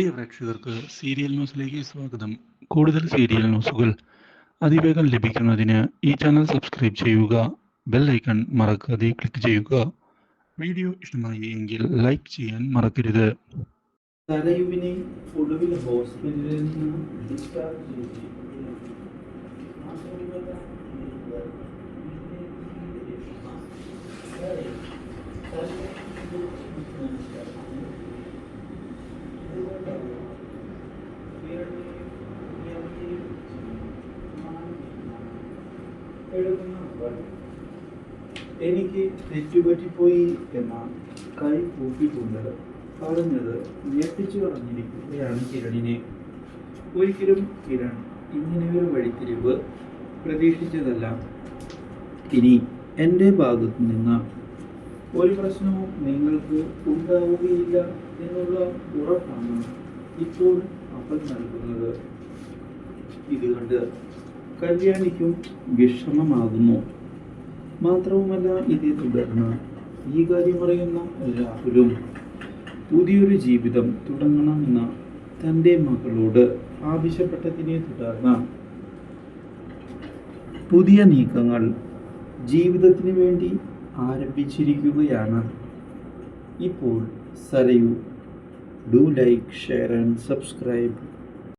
പ്രിയ പ്രേക്ഷകർക്ക് സീരിയൽ ന്യൂസിലേക്ക് സ്വാഗതം. കൂടുതൽ സീരിയൽ ന്യൂസുകൾ അതിവേഗം ലഭിക്കുന്നതിന് ഈ ചാനൽ സബ്സ്ക്രൈബ് ചെയ്യുക ബെൽ ഐക്കൺ മറക്കാതെ ക്ലിക്ക് ചെയ്യുക. വീഡിയോ ഇഷ്ടമായി എങ്കിൽ ലൈക്ക് ചെയ്യാൻ മറക്കരുത്. സരയുവിനെ ഒടുവിൽ ഹോസ്പിറ്റലിൽ നിന്ന് ഡിസ്ചാർജ് ചെയ്തു എനിക്ക് തെറ്റുപറ്റിപ്പോയി എന്ന കൈ കൂപ്പിക്കൊണ്ട് പറഞ്ഞത് ഞെട്ടിച്ചു കളഞ്ഞിരിക്കുകയാണ് കിരണിനെ. ഒരിക്കലും കിരൺ ഇങ്ങനെ ഒരു വഴിത്തിരിവ് പ്രതീക്ഷിച്ചതല്ല. ഇനി എന്റെ ഭാഗത്തു നിന്ന് ഒരു പ്രശ്നവും നിങ്ങൾക്ക് ഉണ്ടാവുകയില്ല എന്നുള്ള ഉറപ്പാണ് ഇപ്പോൾ അവൻ നൽകുന്നത്. ഇത് കണ്ട് കല്യാണിക്കും വിഷമമാകുന്നു. മാത്രവുമല്ല ഇതേ തുടർന്ന് ഈ കാര്യം പറയുന്ന രാഹുലും പുതിയൊരു ജീവിതം തുടങ്ങണമെന്ന തന്റെ മകളോട് ആവശ്യപ്പെട്ടതിനെ തുടർന്ന് പുതിയ നീക്കങ്ങൾ ജീവിതത്തിന് വേണ്ടി ആരംഭിച്ചിരിക്കുകയാണ്. ഇപ്പോൾ Sarayu do like share and subscribe.